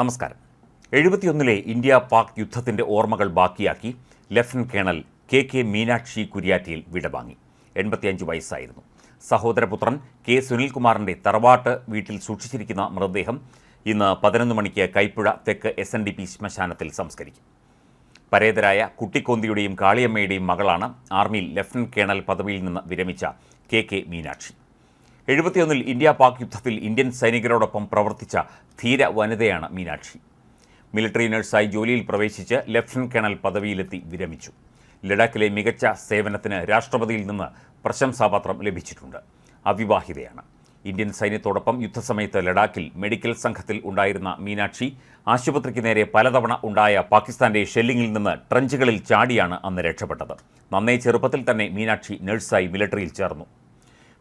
നമസ്കാരം. എഴുപത്തിയൊന്നിലെ ഇന്ത്യ പാക് യുദ്ധത്തിന്റെ ഓർമ്മകൾ ബാക്കിയാക്കി lieutenant colonel K K Meenakshi കുര്യാറ്റിയിൽ വിടവാങ്ങി. എൺപത്തിയഞ്ച് വയസ്സായിരുന്നു. സഹോദരപുത്രൻ കെ സുനിൽകുമാറിന്റെ തറവാട്ട് വീട്ടിൽ സൂക്ഷിച്ചിരിക്കുന്ന മൃതദേഹം ഇന്ന് പതിനൊന്ന് മണിക്ക് കൈപ്പുഴ തെക്ക് എസ് എൻ ഡി പി ശ്മശാനത്തിൽ സംസ്കരിക്കും. പരേതരായ കുട്ടിക്കൊന്തിയുടെയും കാളിയമ്മയുടെയും മകളാണ് ആർമിയിൽ ലഫ്റ്റനന്റ് കേണൽ പദവിയിൽ നിന്ന് വിരമിച്ച കെ കെ മീനാക്ഷി. എഴുപത്തിയൊന്നിൽ ഇന്ത്യ പാക് യുദ്ധത്തിൽ ഇന്ത്യൻ സൈനികരോടൊപ്പം പ്രവർത്തിച്ച ധീര വനിതയാണ് മീനാക്ഷി. മിലിറ്ററി നഴ്സായി ജോലിയിൽ പ്രവേശിച്ച് ലഫ്റ്റനന്റ് കേണൽ പദവിയിലെത്തി വിരമിച്ചു. ലഡാക്കിലെ മികച്ച സേവനത്തിന് രാഷ്ട്രപതിയിൽ നിന്ന് പ്രശംസാപത്രം ലഭിച്ചിട്ടുണ്ട്. അവിവാഹിതയാണ്. ഇന്ത്യൻ സൈന്യത്തോടൊപ്പം യുദ്ധസമയത്ത് ലഡാക്കിൽ മെഡിക്കൽ സംഘത്തിൽ ഉണ്ടായിരുന്ന മീനാക്ഷി ആശുപത്രിക്ക് നേരെ പലതവണ ഉണ്ടായ പാകിസ്ഥാന്റെ ഷെല്ലിങ്ങിൽ നിന്ന് ട്രഞ്ചുകളിൽ ചാടിയാണ് അന്ന് രക്ഷപ്പെട്ടത്. നന്നേ ചെറുപ്പത്തിൽ തന്നെ മീനാക്ഷി നഴ്സായി മിലിറ്ററിയിൽ ചേർന്നു.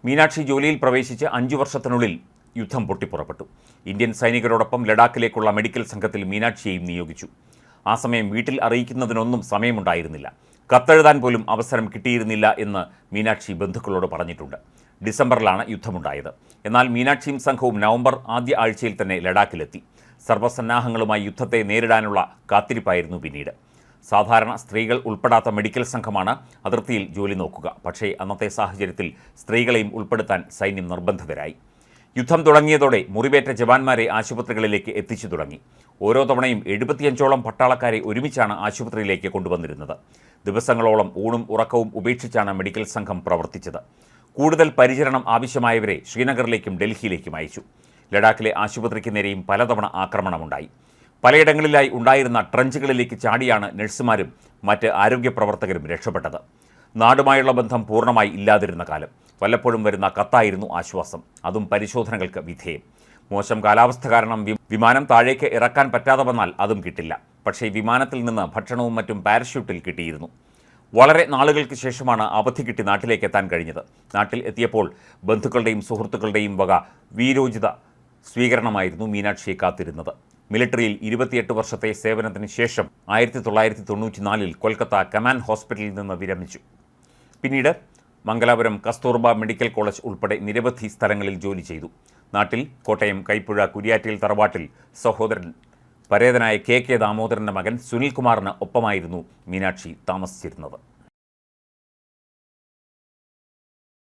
മീനാക്ഷി ജോലിയിൽ പ്രവേശിച്ച് അഞ്ചു വർഷത്തിനുള്ളിൽ യുദ്ധം പൊട്ടിപ്പുറപ്പെട്ടു. ഇന്ത്യൻ സൈനികരോടൊപ്പം ലഡാക്കിലേക്കുള്ള മെഡിക്കൽ സംഘത്തിൽ മീനാക്ഷിയെയും നിയോഗിച്ചു. ആ സമയം വീട്ടിൽ അറിയിക്കുന്നതിനൊന്നും സമയമുണ്ടായിരുന്നില്ല. കത്തെഴുതാൻ പോലും അവസരം കിട്ടിയിരുന്നില്ല എന്ന് മീനാക്ഷി ബന്ധുക്കളോട് പറഞ്ഞിട്ടുണ്ട്. ഡിസംബറിലാണ് യുദ്ധമുണ്ടായത്. എന്നാൽ മീനാക്ഷിയും സംഘവും നവംബർ ആദ്യ ആഴ്ചയിൽ തന്നെ ലഡാക്കിലെത്തി. സർവസന്നാഹങ്ങളുമായി യുദ്ധത്തെ നേരിടാനുള്ള കാത്തിരിപ്പായിരുന്നു പിന്നീട്. സാധാരണ സ്ത്രീകൾ ഉൾപ്പെടാത്ത മെഡിക്കൽ സംഘമാണ് അതിർത്തിയിൽ ജോലി നോക്കുക. പക്ഷേ അന്നത്തെ സാഹചര്യത്തിൽ സ്ത്രീകളെയും ഉൾപ്പെടുത്താൻ സൈന്യം നിർബന്ധിതരായി. യുദ്ധം തുടങ്ങിയതോടെ മുറിവേറ്റ ജവാന്മാരെ ആശുപത്രികളിലേക്ക് എത്തിച്ചു തുടങ്ങി. ഓരോ തവണയും എഴുപത്തിയഞ്ചോളം പട്ടാളക്കാരെ ഒരുമിച്ചാണ് ആശുപത്രിയിലേക്ക് കൊണ്ടുവന്നിരുന്നത്. ദിവസങ്ങളോളം ഊണും ഉറക്കവും ഉപേക്ഷിച്ചാണ് മെഡിക്കൽ സംഘം പ്രവർത്തിച്ചത്. കൂടുതൽ പരിചരണം ആവശ്യമായവരെ ശ്രീനഗറിലേക്കും ഡൽഹിയിലേക്കും അയച്ചു. ലഡാക്കിലെ ആശുപത്രിക്ക് നേരെയും പലതവണ ആക്രമണമുണ്ടായി. പലയിടങ്ങളിലായി ഉണ്ടായിരുന്ന ട്രഞ്ചുകളിലേക്ക് ചാടിയാണ് നഴ്സുമാരും മറ്റ് ആരോഗ്യ പ്രവർത്തകരും രക്ഷപ്പെട്ടത്. നാടുമായുള്ള ബന്ധം പൂർണമായി ഇല്ലാതിരുന്ന കാലം. വല്ലപ്പോഴും വരുന്ന കത്തായിരുന്നു ആശ്വാസം. അതും പരിശോധനകൾക്ക് വിധേയം. മോശം കാലാവസ്ഥ കാരണം വിമാനം താഴേക്ക് ഇറക്കാൻ പറ്റാതെ വന്നാൽ അതും കിട്ടില്ല. പക്ഷേ വിമാനത്തിൽ നിന്ന് ഭക്ഷണവും മറ്റും പാരഷ്യൂട്ടിൽ കിട്ടിയിരുന്നു. വളരെ നാളുകൾക്ക് ശേഷമാണ് അവധി കിട്ടി നാട്ടിലേക്ക് എത്താൻ കഴിഞ്ഞത്. നാട്ടിൽ എത്തിയപ്പോൾ ബന്ധുക്കളുടെയും സുഹൃത്തുക്കളുടെയും വക വീരോചിത സ്വീകരണമായിരുന്നു മീനാക്ഷിയെ കാത്തിരുന്നത്. മിലിറ്ററിയിൽ ഇരുപത്തിയെട്ട് വർഷത്തെ സേവനത്തിന് ശേഷം ആയിരത്തി തൊള്ളായിരത്തി തൊണ്ണൂറ്റിനാലിൽ കൊൽക്കത്ത കമാൻഡ് ഹോസ്പിറ്റലിൽ നിന്ന് വിരമിച്ചു. പിന്നീട് മംഗലാപുരം കസ്തൂർബ മെഡിക്കൽ കോളേജ് ഉൾപ്പെടെ നിരവധി സ്ഥലങ്ങളിൽ ജോലി ചെയ്തു. നാട്ടിൽ കോട്ടയം കൈപ്പുഴ കുരിയാറ്റിൽ തറവാട്ടിൽ സഹോദരൻ പരേതനായ കെ കെ ദാമോദരന്റെ മകൻ സുനിൽകുമാറിന് ഒപ്പമായിരുന്നു മീനാക്ഷി താമസിച്ചിരുന്നത്.